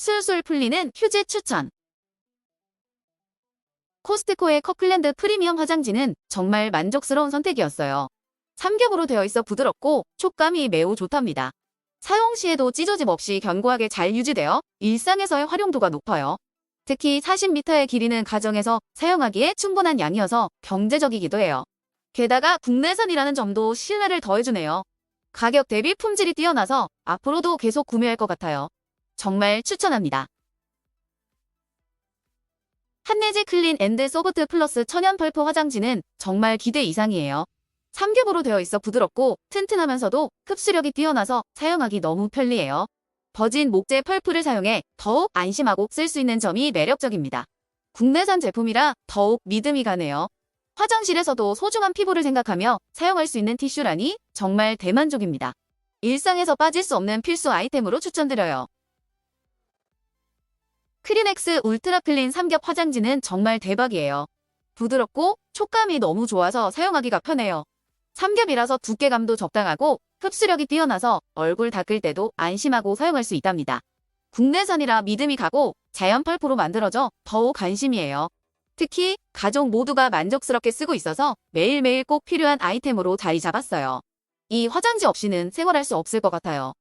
술술 풀리는 휴지 추천. 코스트코의 커클랜드 프리미엄 화장지는 정말 만족스러운 선택이었어요. 삼겹으로 되어 있어 부드럽고 촉감이 매우 좋답니다. 사용 시에도 찢어짐 없이 견고하게 잘 유지되어 일상에서의 활용도가 높아요. 특히 40m의 길이는 가정에서 사용하기에 충분한 양이어서 경제적이기도 해요. 게다가 국내산이라는 점도 신뢰를 더해주네요. 가격 대비 품질이 뛰어나서 앞으로도 계속 구매할 것 같아요. 정말 추천합니다. 한내지 클린 앤드 소프트 플러스 천연 펄프 화장지는 정말 기대 이상이에요. 삼겹으로 되어 있어 부드럽고 튼튼하면서도 흡수력이 뛰어나서 사용하기 너무 편리해요. 버진 목재 펄프를 사용해 더욱 안심하고 쓸 수 있는 점이 매력적입니다. 국내산 제품이라 더욱 믿음이 가네요. 화장실에서도 소중한 피부를 생각하며 사용할 수 있는 티슈라니 정말 대만족입니다. 일상에서 빠질 수 없는 필수 아이템으로 추천드려요. 크리넥스 울트라 클린 삼겹 화장지는 정말 대박이에요. 부드럽고 촉감이 너무 좋아서 사용하기가 편해요. 삼겹이라서 두께감도 적당하고 흡수력이 뛰어나서 얼굴 닦을 때도 안심하고 사용할 수 있답니다. 국내산이라 믿음이 가고 자연 펄프로 만들어져 더욱 관심이에요. 특히 가족 모두가 만족스럽게 쓰고 있어서 매일매일 꼭 필요한 아이템으로 자리 잡았어요. 이 화장지 없이는 생활할 수 없을 것 같아요.